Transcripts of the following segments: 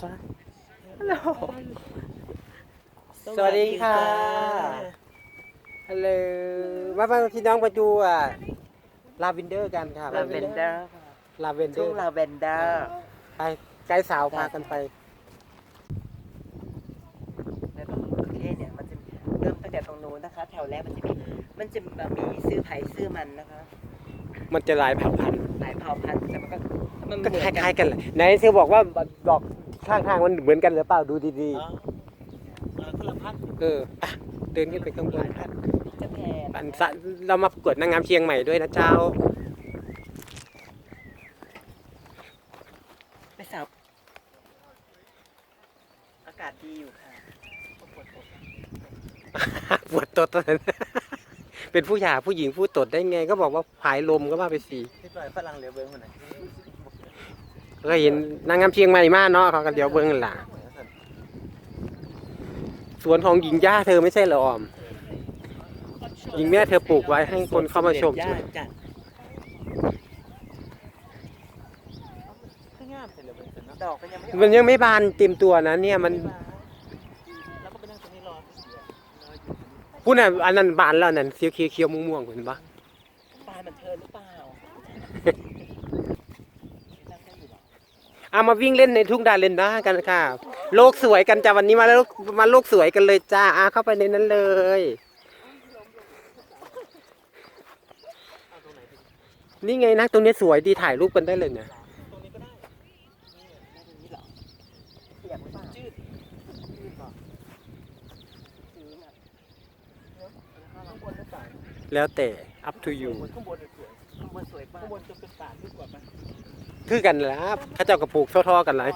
ฮัลโหล สวัสดีค่ะ ฮัลโหลมาฟังพี่น้องประจูอะ ลาเวนเดอร์กันค่ะ ลาเวนเดอร์ลาเวนเดอทุ่งร์ ลาเวนเดอร์ ไปไกด์สาวพากันไป แล้วก็ประเทศเนี่ยมันจะเริ่มตั้งแต่ตรงนู้นนะคะ แถวแรกมันจะมีมันจะมีซื้อไผ่ซื้อมันนะคะ มันจะหลายเผ่าพันธุ์หลายเผ่าพันธุ์แต่มันก็มันก็เหมือนคกันล้ายๆกันแหละไหนเธอบอกว่าบอก ข้างทางมันเหมือนกันหรือเปล่าดูดีอ๋อเออคนละพันๆ เอออะเดินขึ้นไปข้างบนจะแพนอันสะเรามาประกวดนางงามเชียงใหม่ด้วยนะเจ้า ไปสาวอากาศดีอยู่ค่ะปวดตดตอนนั้น เป็นผู้หญิงผู้หญิงผู้ตดได้ไง ก็บอกว่าผายลมก็ว่าไปสีที่ปล่อยฝรั่งเหลือเบิ้งคนไหน ก็เห็นนางงามเชียงใหม่มาเนาะเขาก็เดี๋ยวเบิ้งนั่นล่ะสวนของหญิงย่าเธอไม่ใช่เหรอออม หญิงแม่เธอปลูกไว้ให้คนเข้ามาชมยากจัดข้างงามเสร็จแล้วเบิ้งเสร็จเนาะดอกมันยังไม่ออกมันยังไม่บานเต็มตัวนะเนี่ยมันแล้วก็ไปนั่งตรงนี้รอรออยู่พูดน่ะอันนั้นบานแล้วนั่นเขียวเขียวๆม่วงๆเห็นปะปลายมันเทินหรือเปล่า เอามาวิ่งเล่นในทุ่งดาเลนด้ากันค่ะ โลกสวยกันจ้าวันนี้มาแล้วมาโลกสวยกันเลยจ้าอาเข้าไปในนั้นเลย นี่ไงนะตรงนี้สวยดีถ่ายรูปกันได้เลยเนี่ยแล้วแต่ up to you ข้างบนสวยข้างบนสวยมากข้างบนจะเป็นป่าที่กว่าไหม คือกันแหล้วข้าเจ้ากระปลูกท่อๆกันหลาย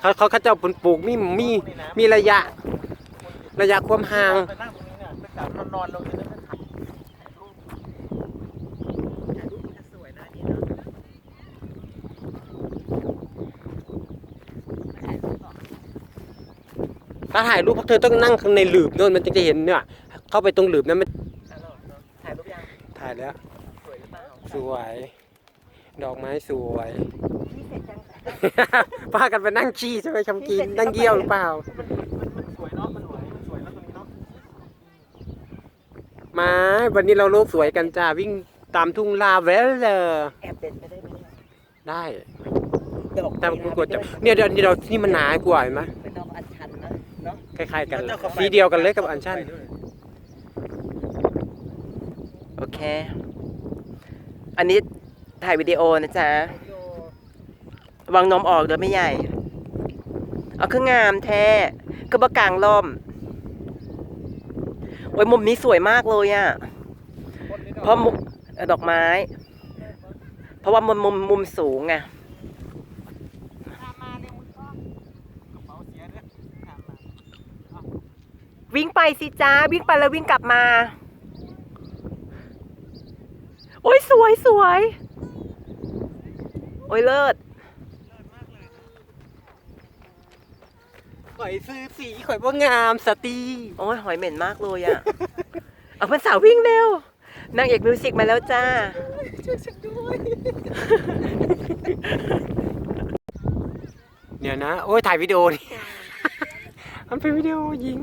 เขาเขาเข้าเจ้าปลูกมีมีมีระยะ ระยะความห่างไปนั่งตรงนี้เนี่ยไปกลับนอนๆลงจะได้ไม่ขัดถ่ายรูปมันจะสวยนะนี่เนาะถ่ายรูปก่อนถ้าถ่ายรูปพวกเธอต้องนั่งข้างในหลืบโน่นมันจึงจะเห็นเนี่ย เข้าไปตรงหลืบนั้นมันถ่ายรูปเนอะถ่ายรูปยังถ่ายแล้ว สวย ดอกไม้สวย นี่เสร็จยังพากันไปนั่งขี้ใช่ไหมชำกินนั่งเยี่ยวหรือเปล่ามันมันสวยเนาะ มันสวย มันสวยแล้วตรงนี้เนาะ มาวันนี้เราโลกสวยกันจ้าวิ่งตามทุ่งลาเวลเลอร์แอบเด็ดไปได้ไหมเนี่ยได้เดี๋ยวบอกแต่กูกลัวจะเนี่ยเดี๋ยวเดี๋ยวนี่มันหนากว่าเห็นไหมเป็นดอกอัญชันนะเนาะคล้ายๆกันเลยสีเดียวกันเลยกับอันชั่นโอเค อันนี้ ถ่ายวิดีโอนะจ๊ะวางนมออกเดี๋ยวไม่ใหญ่ เอาเครื่องงามแท้ก็บกลางล่มโอ้ยมุมนี้สวยมากเลยอะ่ะเพราะมุมเอ่อดอกไม้ เพราะว่ามุมมุมมุมสูงไงวิ่งไปสิจ้าวิ่งไปแล้ววิ่งกลับมา โอ้ยสวยสวย โอ้ยเลิศข่อยซื้อสีข่อยว่างามสตรีโอ้ยหอยเหม็นมากเลยอะเอาเพื่อนสาววิ่งเร็วนางเอกมิวสิกมาแล้วจ้าเดี๋ยวนะ โอ้ยถ่ายวิดีโอนี่ มันเป็นวิดีโอยิง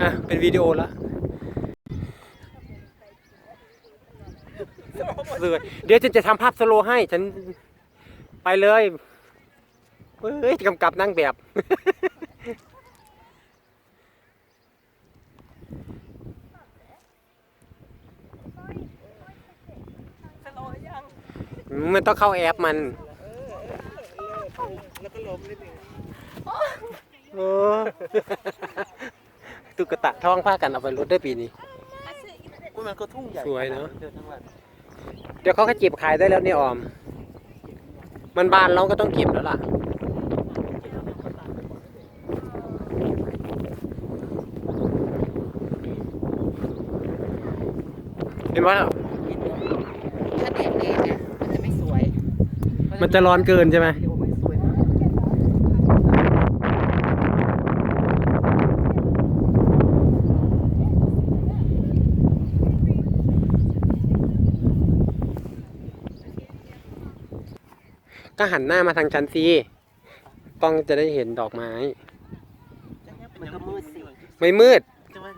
อะ เป็นวิดีโอละ เลย เดี๋ยวฉันจะทำภาพสโลว์ให้ ฉันไปเลยเฮ้ยกำกับนั่งแบบมันต้องเข้าแอปมันแล้วก็ล้มนิดนึงเออตุ๊กตาท้องผ้ากันเอาไปรถได้ปีนี้ อุ้ยมันก็ทุ่งใหญ่สวยเนอะเดินทั้งวัน เดี๋ยวเขาก็เก็บขายได้แล้วนี่ออม มันบานเราก็ต้องเก็บแล้วล่ะ เห็นว่าถ้าแดดแรงอะมันจะไม่สวย มันจะร้อนเกินใช่ไหม วิดีโอไม่สวยมาก ก็หันหน้ามาทางฉันสิกล้องจะได้เห็นดอกไม้ มันก็มืดสิไม่มืดจะว่า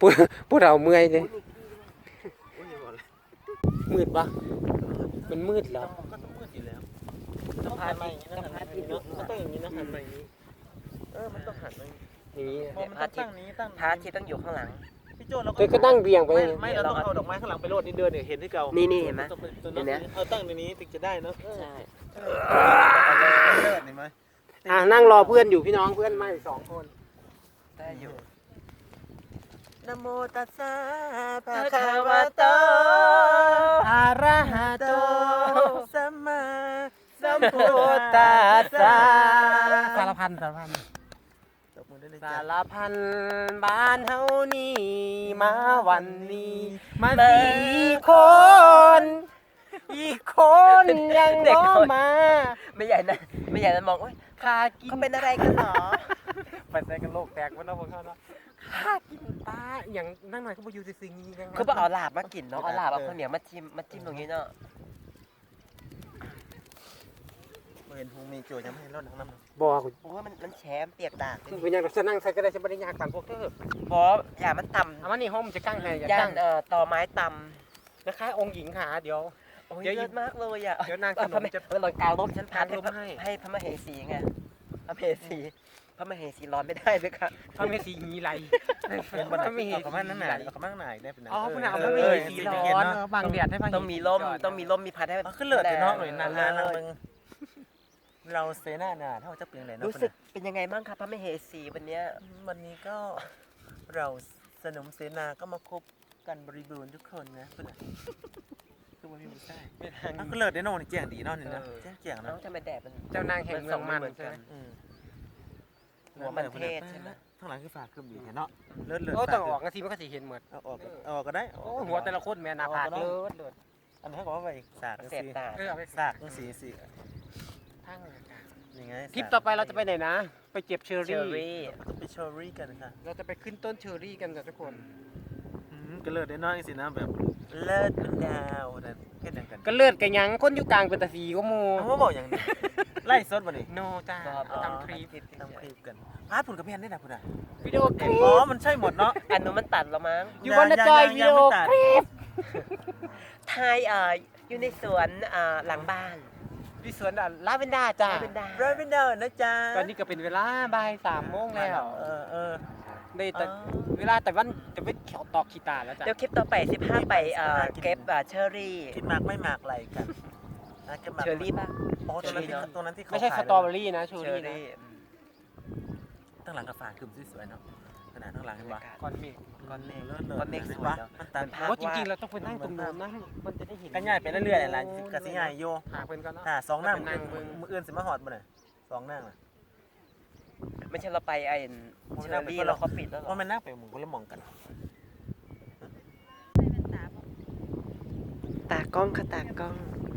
พวกพวกเราเมื่อยเลยโอ้ยอย่าบอกเลยมืดปะมันมืดเหรอก็ต้องมืดอยู่แล้วต้องหันมาอย่างนี้นะหันมาอย่างนี้เนาะก็ต้องอย่างนี้นะหันมาอย่างนี้ เออ มันต้องหันมาอย่างนี้อย่างนี้เพราะมันต้องตั้งนี้ตั้งพระอาทิตย์ต้องอยู่ข้างหลัง พี่โจเราเธอก็นั่งเรียงไป ไม่ไม่เราต้องเอาดอกไม้ข้างหลังไปโรดนี่เดินเนี่ยเห็นที่เก่านี่นี่นี่เห็นไหมเห็นไหมเออตั้งในนี้ถึงจะได้เนาะใช่เลิศเห็นไหมอะนั่งรอเพื่อนอยู่พี่น้องเพื่อนมาอีกสองคน ได้อยู่นะโมตัสสะภะพระคะคาวะวโตโตอะระหะโต สัมมาสัมพุทธัสสะสารพันสารพัน ตบมือได้เลย สาจ้ะรพันบ้านเฮานี่มาวันนี้มาเบิกสี่คน อีกคนยังเด็กบ่คน มาไม่ใหญ่นะไม่ใหญ่นะมองว่าคากินเขาเป็นอะไรกันหรอไปใส่กันโลกแตกวันนั้นพวกเขาเนาะคากินปลาอย่างนั่งหน่อยเขาบอกอยู่สิ่งนี้ยังคือว่าเอาลาบมากินเนาะเอาลาบเอาข้าวเหนียวมาจิ้มมาจิ้มตรงนี้เนาะ เห็นหงมีโจยังไม่ให้รดน้ำน้ำบอกกูโอ้ยมันมันแฉมเปียกดากเลยคุณยังจะนั่งใส่ก็ได้ฉันไม่ได้ยากกันพวกเธอเพราะอย่ามันต่เอามานี่ห้องมันจะกั้งให้อย่าำย่ากั้นงเอ่อต่อไม้ต่นะคะ องค์หญิงขาเดี๋ยวำโอ้ยเดี๋ยวเยอะมากเลยอะเดี๋ยวนางเอขอนพระมแม่จะเออลอยกลางร่มฉันพาให้กางร่มพระให้ให้พระมเหสีไงพระมเหสีพระมเหสีร้อนไม่ได้เลยค่ะพระเมสีหีไหลเห็นบนพระเมสีเอาขมั่งนั่นหนาเอาขมั่งหนาได้เป็นอ๋อพระนางพระเมสีร้อนเออบางแดดให้พระต้องมีร่มต้องมีร่มมีพัดให้อ๋อขึ้นเลือดแต่เนาะหน่อยนานเออๆนะมึง เราเซน่าน่ะถ้าจะเปลี่ยนไหนเนาะรู้สึกเป็นยังไงบ้างครับพระมเหสีวันเนี้ยวันนี้ก็เราสนมเสนาก็มาคบกันบริบูรณ์ทุกคนนะคุณอะคือมันมีบุญใช่อ้าวก็เลิศได้เนอนนี่แจ้งดีเนอนนี่นะแจ้งแจ้งน้นะองทำไมแดดมันเจ้านางแห่งเมืองมันเหมือนกันอืมหัวมันเทศใช่ไหมข้างหลังคือฝากเครื่องบินเนาะเลิศเลิศโอ้ต้องออกนาทีมันก็สิเห็นหมดเอาออกเอาออกก็ได้โอ้หัวแต่ละคนแม่นาผากเลิศเลิศอันนี้เขาบอกว่าไปสากเสียบตาเออเอาไปสากสีสี ทั้งอากาศยังไงทริปต่อไปเราจะไปไหนนะ ไปเก็บเชอเชอรี่รี่ก็ไปเชอรี่กันค่ะ เราจะไปขึ้นต้นเชอรี่กันจ้ะทุกคนก็เลิศได้น้อยสินะแบบเลิศเป็นดาวนั่นแค่นั้นกันก็เลิศกันยังคนอยู่กลางเป็นตาสีก็มูเขาบอกอย่างนี้ไล่สดมาดิโนจ้าก็เอาทำทริปทำคลิปกันพาร์ทผลกระเพียนได้นะคุณอะวิดีโอคลิอ๋อปมันใช่หมดเนาะ อันนู้นมันตัดแล้วมั้งอยู่บนหน้าจอยวิดีโอคลิป ทายเอ่ออยู่ในสวนเอ่อหลังบ้าน ที่สวนอะลาเวนด้าจ้าเป็นดา เรวินเดอร์นะจ๊ะตอนนี้ก็เป็นเวลาบ่ายสามโมงแล้วเออเออ ได้แต่อ๋อ เวลาแต่วันจะไปเขียวตอกขีตาแล้วจ้ะเดี๋ยวคลิปต่อไป 15 ไปเอ่อกินเก็บเอ่อเชอรี่กินหมากไม่หมากอะไรกันนะกินหมากเชอรี่ป่ะ โอ้ตรงนั้นที่ตรงนั้นที่เขาไม่ใช่สขายตรอเบอรี่นะเชอเชอรี่นะรี่ตั้งหลังกระฝาคือสวยๆเนาะ ขนาดข้างหลังเห็นปะก่อนเมฆก้อนเมฆก้อนเมฆสวยปะเนาะมันตัดภาพว่าจริงๆเราต้องไปนั่งตรงนู้นนะมันจะได้เห็นกันใหญ่ไปเรื่อยๆอะไรกะสิใหญ่โยหาเพื่อนก่อนเนาะถ้าสองหน้าไปนั่งเบิ่งมืออื่นสิมาหอดบ่น่ะสองหน้าน่ะไม่ใช่เราไปไอ้เชอรี่เราเขาปิดแล้วเหรอว่ามันนั่งไปหมุนคนละมองกันตากล้องค่ะตากล้อง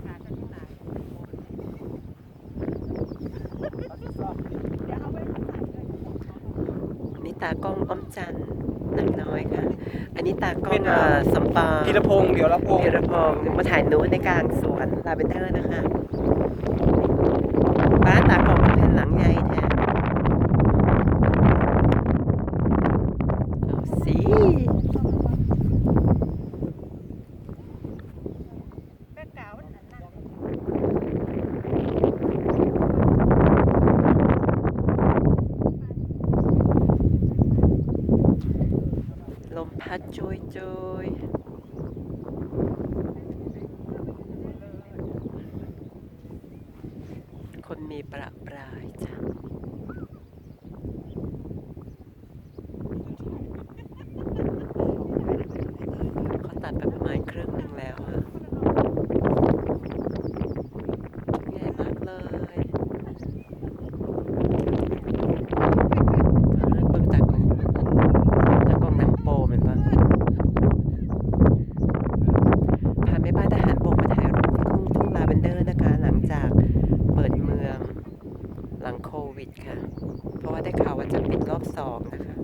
อัน นี้ตากล้องอ้อมจันทร์นางน้อยค่ะ อันนี้ตากล้องเอ่อสมปองพีรพงศ์เดี๋ยวละพงศ์พีรพงศ์มาถ่ายนูนในกลางสวนลาเวนเดอร์นะคะบ้านตากล้องเป็นหลังใหญ่แท้เอาสิ ฮัดโจยโจยคนมีประปรายจ้ะเขาตัดไปประมาณครึ่งหนึ่งแล้วอะใหญ่มากเลยอ่าเบิ่งตากล้อง ตากล้องหนังโปเหมือนปะพาแม่บ้านทหารบกมาถ่ายรูปที่ทุ่งทุ่งลาเวนเดอร์นะคะ หลังจากเปิดเมืองหลังโควิดค่ะ เพราะว่าได้ข่าวว่าจะปิดรอบสองนะคะ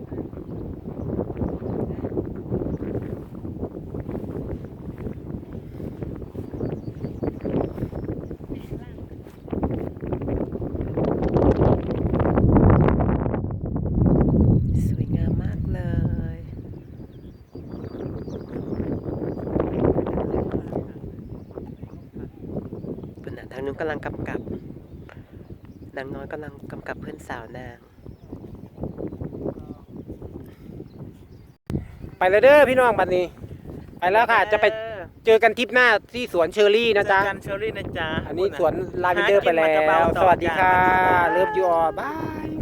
างนู้น กำลังกำกับ นางน้อยกำลังกำกับเพื่อนสาวนาง ไปเลยเด้อพี่น้องบัดนี้ ไปแล้วค่ะ จะไปเจอกันทริปหน้าที่สวนเชอรี่นะจ๊ะ เจอกันเชอรี่นะจ๊ะอันนี้สวนลาเวนเดอร์ไปแล้ว สวัสดีค่ะ เลิฟยูออบาย